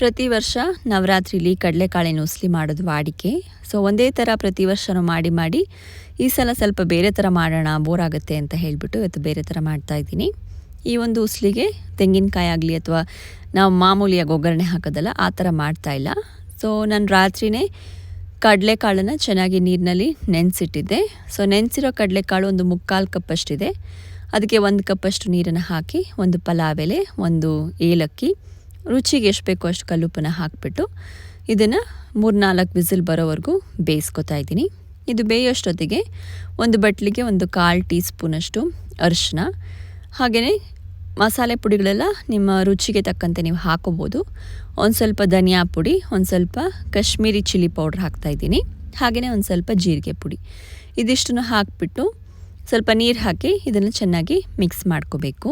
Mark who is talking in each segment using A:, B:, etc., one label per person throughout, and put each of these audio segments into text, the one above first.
A: ಪ್ರತಿ ವರ್ಷ ನವರಾತ್ರಿಲಿ ಕಡಲೆಕಾಳಿನ ಉಸ್ಲಿ ಮಾಡೋದು ವಾಡಿಕೆ. ಸೊ ಒಂದೇ ಥರ ಪ್ರತಿ ವರ್ಷನೂ ಮಾಡಿ ಮಾಡಿ, ಈ ಸಲ ಸ್ವಲ್ಪ ಬೇರೆ ಥರ ಮಾಡೋಣ ಬೋರ್ ಆಗುತ್ತೆ ಅಂತ ಹೇಳಿಬಿಟ್ಟು ಇವತ್ತು ಬೇರೆ ಥರ ಮಾಡ್ತಾ ಇದ್ದೀನಿ. ಈ ಒಂದು ಉಸ್ಲಿಗೆ ತೆಂಗಿನಕಾಯಿ ಆಗಲಿ ಅಥವಾ ನಾವು ಮಾಮೂಲಿಯಾಗಿ ಒಗ್ಗರಣೆ ಹಾಕೋದಲ್ಲ, ಆ ಥರ ಮಾಡ್ತಾ ಇಲ್ಲ. ಸೊ ನಾನು ರಾತ್ರಿನೇ ಕಡಲೆಕಾಳನ್ನು ಚೆನ್ನಾಗಿ ನೀರಿನಲ್ಲಿ ನೆನೆಸಿಟ್ಟಿದ್ದೆ. ಸೊ ನೆನೆಸಿರೋ ಕಡಲೆಕಾಳು ಒಂದು ಮುಕ್ಕಾಲು ಕಪ್ಪಷ್ಟಿದೆ. ಅದಕ್ಕೆ ಒಂದು ಕಪ್ಪಷ್ಟು ನೀರನ್ನು ಹಾಕಿ, ಒಂದು ಪಲಾವ್ ಎಲೆ, ಒಂದು ಏಲಕ್ಕಿ ರುಚಿಗೆ ಎಷ್ಟು ಬೇಕೋ ಅಷ್ಟು ಕಲ್ಲುಪ್ಪನ್ನ ಹಾಕಿಬಿಟ್ಟು ಇದನ್ನು ಮೂರ್ನಾಲ್ಕು ವಿಸಿಲ್ ಬರೋವರೆಗೂ ಬೇಯಿಸ್ಕೊತಾ ಇದ್ದೀನಿ. ಇದು ಬೇಯೋಷ್ಟೊತ್ತಿಗೆ ಒಂದು ಬಟ್ಲಿಗೆ ಒಂದು ಕಾಲು ಟೀ ಸ್ಪೂನಷ್ಟು ಅರಿಶಿನ, ಹಾಗೆಯೇ ಮಸಾಲೆ ಪುಡಿಗಳೆಲ್ಲ ನಿಮ್ಮ ರುಚಿಗೆ ತಕ್ಕಂತೆ ನೀವು ಹಾಕೋಬೋದು. ಒಂದು ಸ್ವಲ್ಪ ಧನಿಯಾ ಪುಡಿ, ಒಂದು ಸ್ವಲ್ಪ ಕಾಶ್ಮೀರಿ ಚಿಲ್ಲಿ ಪೌಡ್ರ್ ಹಾಕ್ತಾಯಿದ್ದೀನಿ ಹಾಗೆಯೇ ಒಂದು ಸ್ವಲ್ಪ ಜೀರಿಗೆ ಪುಡಿ. ಇದಿಷ್ಟನ್ನು ಹಾಕಿಬಿಟ್ಟು ಸ್ವಲ್ಪ ನೀರು ಹಾಕಿ ಇದನ್ನು ಚೆನ್ನಾಗಿ ಮಿಕ್ಸ್ ಮಾಡ್ಕೋಬೇಕು.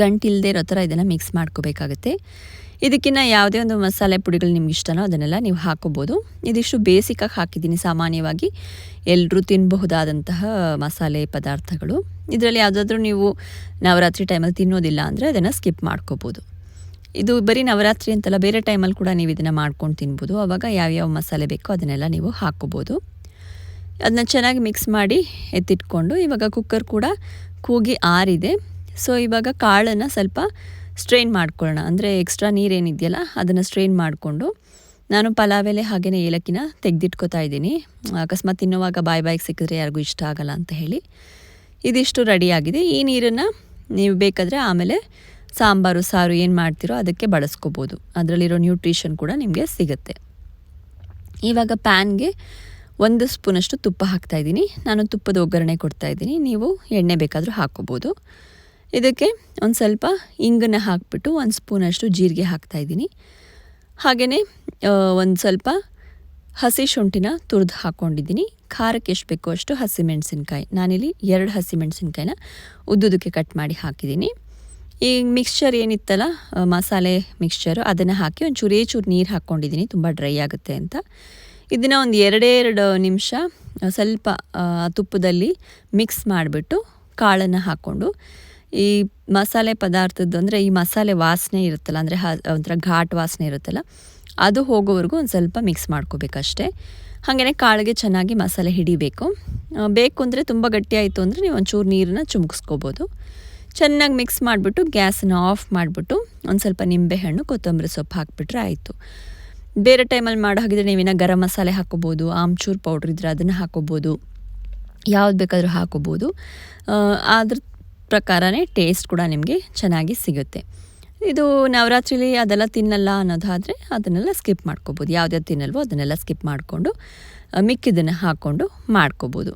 A: ಗಂಟಿಲ್ಲದೆ ಇರೋ ಥರ ಇದನ್ನು ಮಿಕ್ಸ್ ಮಾಡ್ಕೋಬೇಕಾಗುತ್ತೆ. ಇದಕ್ಕಿಂತ ಯಾವುದೇ ಒಂದು ಮಸಾಲೆ ಪುಡಿಗಳು ನಿಮ್ಗೆ ಇಷ್ಟನೋ ಅದನ್ನೆಲ್ಲ ನೀವು ಹಾಕೋಬೋದು. ಇದಿಷ್ಟು ಬೇಸಿಕ್ಕಾಗಿ ಹಾಕಿದ್ದೀನಿ ಸಾಮಾನ್ಯವಾಗಿ. ಎಲ್ಲರೂ ತಿನ್ನಬಹುದಾದಂತಹ ಮಸಾಲೆ ಪದಾರ್ಥಗಳು. ಇದರಲ್ಲಿ ಯಾವುದಾದ್ರೂ ನೀವು ನವರಾತ್ರಿ ಟೈಮಲ್ಲಿ ತಿನ್ನೋದಿಲ್ಲ ಅಂದರೆ ಅದನ್ನು ಸ್ಕಿಪ್ ಮಾಡ್ಕೋಬೋದು. ಇದು ಬರೀ ನವರಾತ್ರಿ ಅಂತಲ್ಲ, ಬೇರೆ ಟೈಮಲ್ಲಿ ಕೂಡ ನೀವು ಇದನ್ನು ಮಾಡ್ಕೊಂಡು ತಿನ್ಬೋದು. ಆವಾಗ ಯಾವ್ಯಾವ ಮಸಾಲೆ ಬೇಕೋ ಅದನ್ನೆಲ್ಲ ನೀವು ಹಾಕೋಬೋದು. ಅದನ್ನ ಚೆನ್ನಾಗಿ ಮಿಕ್ಸ್ ಮಾಡಿ ಎತ್ತಿಟ್ಕೊಂಡು ಇವಾಗ ಕುಕ್ಕರ್ ಕೂಡ ಕೂಗಿ ಆರಿದೆ. ಸೊ ಇವಾಗ ಕಾಳನ್ನು ಸ್ವಲ್ಪ ಸ್ಟ್ರೈನ್ ಮಾಡ್ಕೊಳ್ಳೋಣ. ಅಂದರೆ ಎಕ್ಸ್ಟ್ರಾ ನೀರೇನಿದೆಯಲ್ಲ, ಅದನ್ನು ಸ್ಟ್ರೈನ್ ಮಾಡಿಕೊಂಡು ನಾನು ಪಲಾವ್ ಎಲೆ ಹಾಗೆಯೇ ಏಲಕ್ಕಿನ ತೆಗೆದಿಟ್ಕೋತಾ ಇದ್ದೀನಿ. ಅಕಸ್ಮಾತ್ ತಿನ್ನುವಾಗ ಬಾಯಿ ಬಾಯಿಗೆ ಸಿಕ್ಕಿದ್ರೆ ಯಾರಿಗೂ ಇಷ್ಟ ಆಗಲ್ಲ ಅಂತ ಹೇಳಿ ಇದಿಷ್ಟು ರೆಡಿಯಾಗಿದೆ ಈ ನೀರನ್ನು ನೀವು ಬೇಕಾದರೆ ಆಮೇಲೆ ಸಾಂಬಾರು, ಸಾರು ಏನು ಮಾಡ್ತೀರೋ ಅದಕ್ಕೆ ಬಳಸ್ಕೋಬೋದು. ಅದರಲ್ಲಿರೋ ನ್ಯೂಟ್ರಿಷನ್ ಕೂಡ ನಿಮಗೆ ಸಿಗುತ್ತೆ. ಇವಾಗ ಪ್ಯಾನ್ಗೆ ಒಂದು ಸ್ಪೂನಷ್ಟು ತುಪ್ಪ ಹಾಕ್ತಾಯಿದ್ದೀನಿ ನಾನು ತುಪ್ಪದ ಒಗ್ಗರಣೆ ಕೊಡ್ತಾಯಿದ್ದೀನಿ ನೀವು ಎಣ್ಣೆ ಬೇಕಾದರೂ ಹಾಕ್ಕೋಬೋದು. ಇದಕ್ಕೆ ಒಂದು ಸ್ವಲ್ಪ ಇಂಗನ್ನು ಹಾಕಿಬಿಟ್ಟು ಒಂದು ಸ್ಪೂನಷ್ಟು ಜೀರಿಗೆ ಹಾಕ್ತಾಯಿದ್ದೀನಿ ಹಾಗೆಯೇ ಒಂದು ಸ್ವಲ್ಪ ಹಸಿ ಶುಂಠಿನ ತುರಿದು ಹಾಕ್ಕೊಂಡಿದ್ದೀನಿ ಖಾರಕ್ಕೆ ಎಷ್ಟು ಬೇಕೋ ಅಷ್ಟು ಹಸಿಮೆಣಸಿನ್ಕಾಯಿ ನಾನಿಲ್ಲಿ ಎರಡು ಹಸಿಮೆಣಸಿನ್ಕಾಯಿನ ಉದ್ದುದಕ್ಕೆ ಕಟ್ ಮಾಡಿ ಹಾಕಿದ್ದೀನಿ. ಈ ಮಿಕ್ಸ್ಚರ್ ಏನಿತ್ತಲ್ಲ ಮಸಾಲೆ ಮಿಕ್ಸ್ಚರು ಅದನ್ನು ಹಾಕಿ ಒಂದು ಚೂರೇ ಚೂರು ನೀರು ಹಾಕ್ಕೊಂಡಿದ್ದೀನಿ ತುಂಬ ಡ್ರೈ ಆಗುತ್ತೆ ಅಂತ. ಇದನ್ನು ಒಂದು ಎರಡೇ ಎರಡು ನಿಮಿಷ ಸ್ವಲ್ಪ ತುಪ್ಪದಲ್ಲಿ ಮಿಕ್ಸ್ ಮಾಡಿಬಿಟ್ಟು ಕಾಳನ್ನು ಹಾಕ್ಕೊಂಡು ಈ ಮಸಾಲೆ ಪದಾರ್ಥದ್ದು ಅಂದರೆ ಈ ಮಸಾಲೆ ವಾಸನೆ ಇರುತ್ತಲ್ಲ, ಅಂದರೆ ಒಂಥರ ಘಾಟ್ ವಾಸನೆ ಇರುತ್ತಲ್ಲ, ಅದು ಹೋಗೋವರೆಗೂ ಒಂದು ಸ್ವಲ್ಪ ಮಿಕ್ಸ್ ಮಾಡ್ಕೋಬೇಕಷ್ಟೇ. ಹಾಗೆಯೇ ಕಾಳಿಗೆ ಚೆನ್ನಾಗಿ ಮಸಾಲೆ ಹಿಡಿಬೇಕು. ಬೇಕು ಅಂದರೆ ತುಂಬ ಗಟ್ಟಿಯಾಯಿತು ಅಂದರೆ ನೀವು ಒಂಚೂರು ನೀರನ್ನ ಚುಮ್ಕಿಸ್ಕೋಬೋದು. ಚೆನ್ನಾಗಿ ಮಿಕ್ಸ್ ಮಾಡಿಬಿಟ್ಟು ಗ್ಯಾಸನ್ನು ಆಫ್ ಮಾಡಿಬಿಟ್ಟು ಒಂದು ಸ್ವಲ್ಪ ನಿಂಬೆಹಣ್ಣು ಕೊತ್ತಂಬರಿ ಸೊಪ್ಪು ಹಾಕಿಬಿಟ್ರೆ ಆಯಿತು. ಬೇರೆ ಟೈಮಲ್ಲಿ ಮಾಡೋ ಹಾಗಿದ್ರೆ ನೀವಿನ ಗರಂ ಮಸಾಲೆ ಹಾಕೋಬೋದು ಆಮ್ಚೂರು ಪೌಡ್ರ್ ಇದ್ರೆ ಅದನ್ನು ಹಾಕೋಬೋದು ಯಾವ್ದು ಬೇಕಾದರೂ ಹಾಕೋಬೋದು ಅದ್ರ ಪ್ರಕಾರನೇ ಟೇಸ್ಟ್ ಕೂಡ ನಿಮಗೆ ಚೆನ್ನಾಗಿ ಸಿಗುತ್ತೆ. ಇದು ನವರಾತ್ರಿಲಿ ಅದೆಲ್ಲ ತಿನ್ನಲ್ಲ ಅನ್ನೋದಾದರೆ ಅದನ್ನೆಲ್ಲ ಸ್ಕಿಪ್ ಮಾಡ್ಕೋಬೋದು. ಯಾವ್ದ್ಯಾವ್ದು ತಿನ್ನಲ್ವೋ ಅದನ್ನೆಲ್ಲ ಸ್ಕಿಪ್ ಮಾಡಿಕೊಂಡು ಮಿಕ್ಕಿದನ್ನು ಹಾಕ್ಕೊಂಡು ಮಾಡ್ಕೋಬೋದು.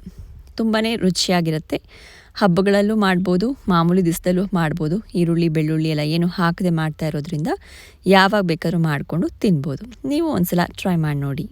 A: ತುಂಬಾ ರುಚಿಯಾಗಿರುತ್ತೆ. ಹಬ್ಬಗಳಲ್ಲೂ ಮಾಡ್ಬೋದು, ಮಾಮೂಲಿ ದಿವಸದಲ್ಲೂ ಮಾಡ್ಬೋದು. ಈರುಳ್ಳಿ, ಬೆಳ್ಳುಳ್ಳಿ ಎಲ್ಲ ಏನು ಹಾಕದೆ ಮಾಡ್ತಾ ಇರೋದ್ರಿಂದ ಯಾವಾಗ ಬೇಕಾದ್ರೂ ಮಾಡಿಕೊಂಡು ತಿನ್ಬೋದು. ನೀವು ಒಂದು ಸಲ ಟ್ರೈ ಮಾಡಿ ನೋಡಿ.